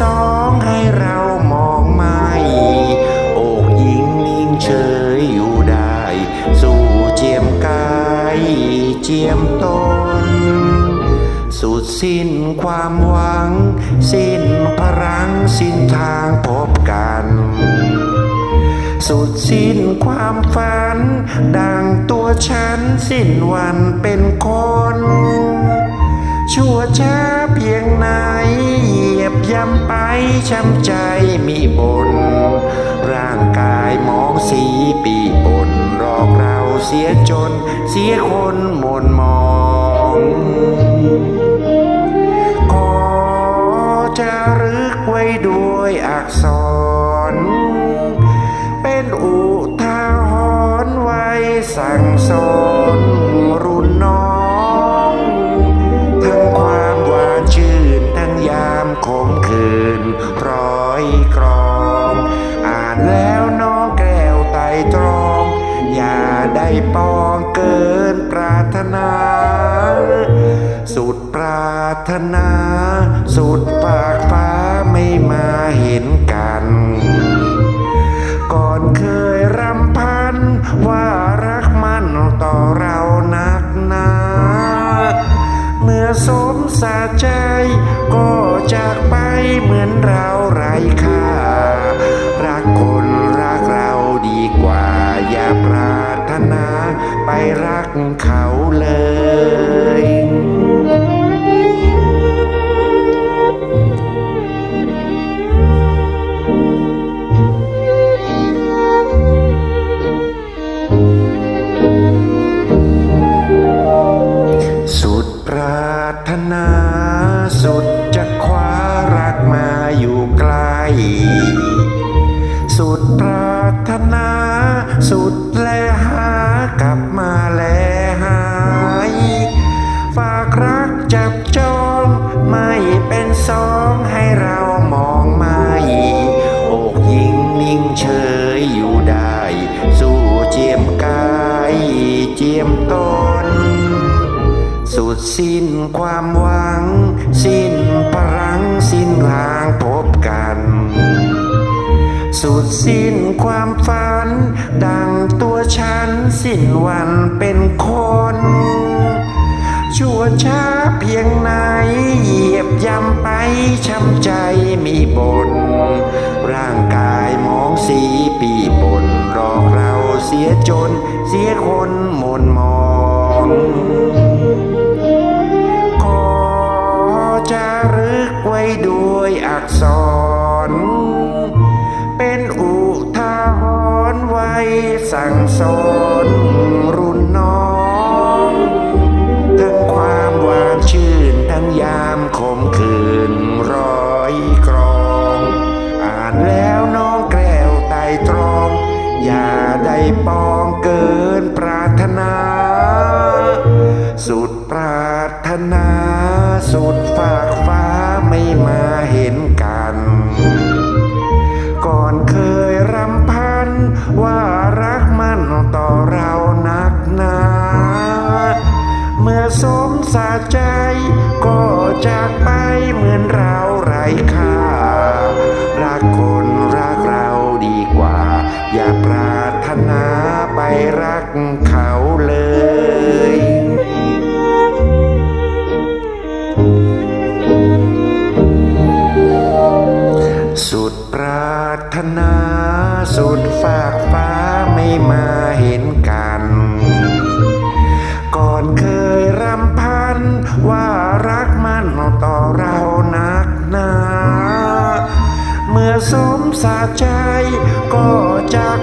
สองให้เรามองไม่อกหญิงนิ่งเฉยอยู่ได้ สู่เจียมกายเจียมตน สุดสิ้นความหวัง สิ้นพลังสิ้นทางพบกัน สุดสิ้นความฝัน ดังตัวฉันสิ้นวันเป็นคน สียจน เสียคนหมนมองขอจะรึกไว้ด้วยอักษร เป็นอุทาหรณ์ไว้สั่งสอน ถนาสุดปากฟ้าไม่มาเห็นกัน ก่อนเคยรำพันว่ารักมันต่อเรานักหนา เมื่อสมสาใจก็จากไปเหมือนเราไร้ค่า รักคนรักเราดีกว่า อย่าปรารถนาไปรักเขา สุดปรารถนา สุดแลหากลับมาแลหาย ฝากรักจับจองไม่เป็นสองให้เรามองไม่อกหญิงนิ่งเฉยอยู่ได้ สู้เจียมกายเจียมตน สุดสิ้นความหวัง สิ้นพลังสิ้นทางพบกัน สุดสิ้นความฝัน ดังตัวฉันสิ้นวันเป็นคน ชั่วช้าเพียงไหนเหยียบย่ำไปช้ำใจมีบน ร่างกายมองสีปีบนหลอกเราเสียจน เสียคนหมน ยามขมขืนร้อยกรอง อ่านแล้วน้องแกล้วไตตรอง อย่าได้ปองเกินปรารถนา สุดปรารถนา สุดฝากาใจ ก็จากไปเหมือนเราไร้ค่า รักคนรักเราดีกว่า อย่าปรารถนาไปรักเขา สมสาใจก็จาก